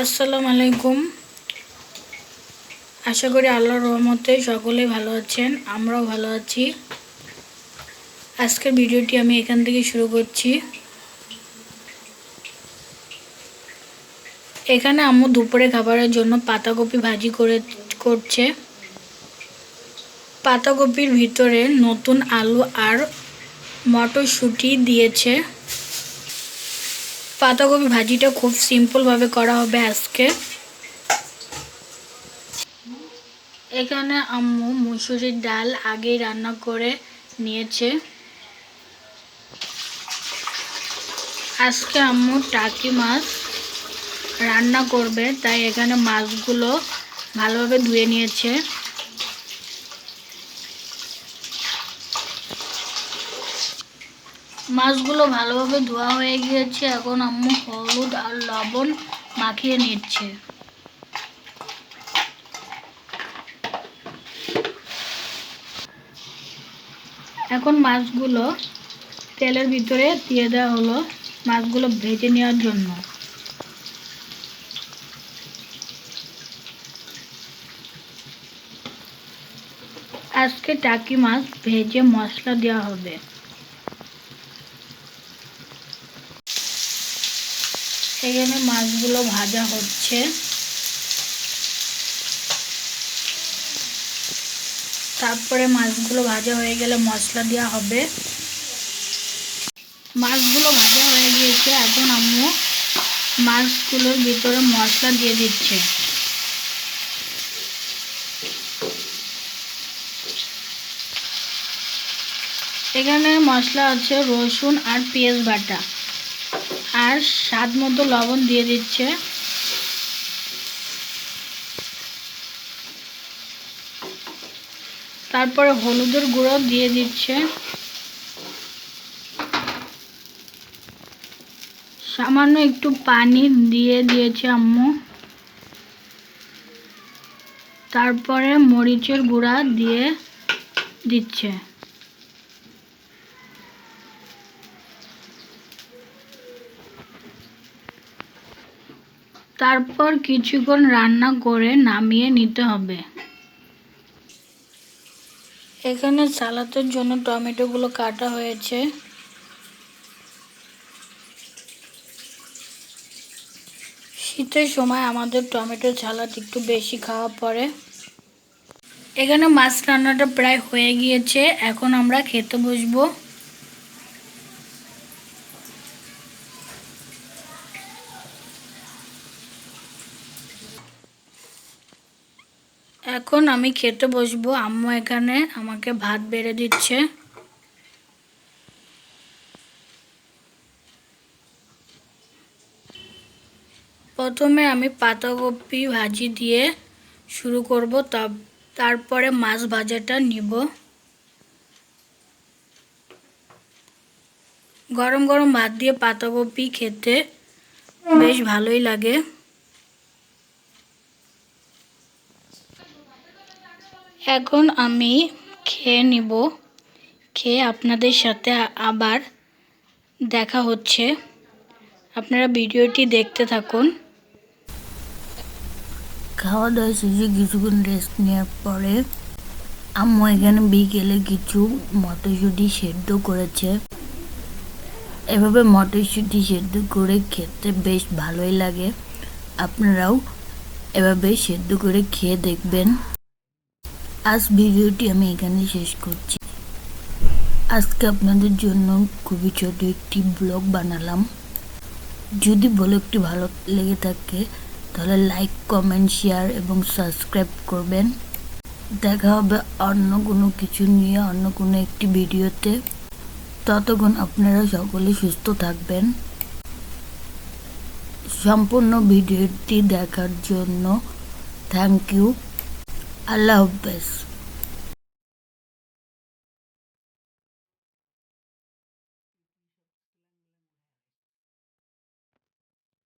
আসসালামু আলাইকুম। আশা করি আল্লাহর রহমতে সকলেই ভালো আছেন, আমরাও ভালো আছি। আজকের ভিডিওটি আমি এখান থেকে শুরু করছি। এখানে আম্মু দুপুরে খাবারের জন্য পাতাকপি ভাজি করে, করছে। পাতাকপির ভিতরে নতুন আলু আর মটরশুঁটি দিয়েছে। পাতাকপি ভাজিটা খুব সিম্পলভাবে করা হবে আজকে। এখানে আম্মু মুসুরির ডাল আগেই রান্না করে নিয়েছে। আজকে আম্মু টাকি মাছ রান্না করবে, তাই এখানে মাছগুলো ভালোভাবে ধুয়ে নিয়েছে। মাছগুলো ভালোভাবে ধোয়া হয়ে গিয়েছে। এখন আম্মু হলুদ আর লবণ মাখিয়ে নিচ্ছে। এখন মাছগুলো তেলের ভিতরে দিয়ে দেওয়া হলো মাছগুলো ভেজে নেওয়ার জন্য। আজকে টাকি মাছ ভেজে মশলা দেওয়া হবে। এখানে মাছগুলো ভাজা হচ্ছে। তারপরে মাছগুলো ভাজা হয়ে গেলে মশলা দেওয়া হবে। মাছগুলো ভাজা হয়ে গিয়েছে, এখন আম্মু মাছগুলোর ভিতরে মশলা দিয়ে দিচ্ছে। এখানে মশলা আছে রসুন আর পেঁয়াজ বাটা। আর স্বাদ মতো লবণ দিয়ে দিচ্ছে। তারপরে হলুদের গুঁড়ো দিয়ে দিচ্ছে। সামান্য একটু পানি দিয়ে দিয়েছে আম্মু। তারপরে মরিচের গুঁড়া দিয়ে দিচ্ছে। তারপর কিছুক্ষণ রান্না করে নামিয়ে নিতে হবে। এখানে সালাদের জন্য টমেটোগুলো কাটা হয়েছে। শীতের সময় আমাদের টমেটো সালাদ একটু বেশি খাওয়া পড়ে। এখানে মাছ রান্নাটা প্রায় হয়ে গিয়েছে। এখন আমরা খেতে বসবো। এখন আমি খেতে বসবো। আম্মু এখানে আমাকে ভাত বেড়ে দিচ্ছে। প্রথমে আমি পাতাকপি ভাজি দিয়ে শুরু করব তারপরে মাছ ভাজাটা নিব। গরম গরম ভাত দিয়ে পাতাকপি খেতে বেশ ভালোই লাগে। এখন আমি খেয়ে নিব। খেয়ে আপনাদের সাথে আবার দেখা হচ্ছে। আপনারা ভিডিওটি দেখতে থাকুন। খাওয়া দাওয়া শেষে কিছুক্ষণ রেস্ট নেওয়ার পরে আম্মু এখানে বিকেলে কিছু মটরশুঁটি সেদ্ধ করেছে। এভাবে মটরশুঁটি সেদ্ধ করে খেতে বেশ ভালোই লাগে। আপনারাও এভাবে সেদ্ধ করে খেয়ে দেখবেন। আজ ভিডিওটি আমি এখানে শেষ করছি। আজকে আপনাদের জন্য খুবই ছোট একটি ব্লগ বানালাম। যদি ব্লগটি ভালো লেগে থাকে, তাহলে লাইক কমেন্ট শেয়ার এবং সাবস্ক্রাইব করবেন। দেখা হবে অন্য কোনো কিছু নিয়ে, অন্য কোনো একটি ভিডিওতে। ততক্ষণ আপনারা সকলে সুস্থ থাকবেন। সম্পূর্ণ ভিডিওটি দেখার জন্য থ্যাংক ইউ আল্লাহ হাফেজ।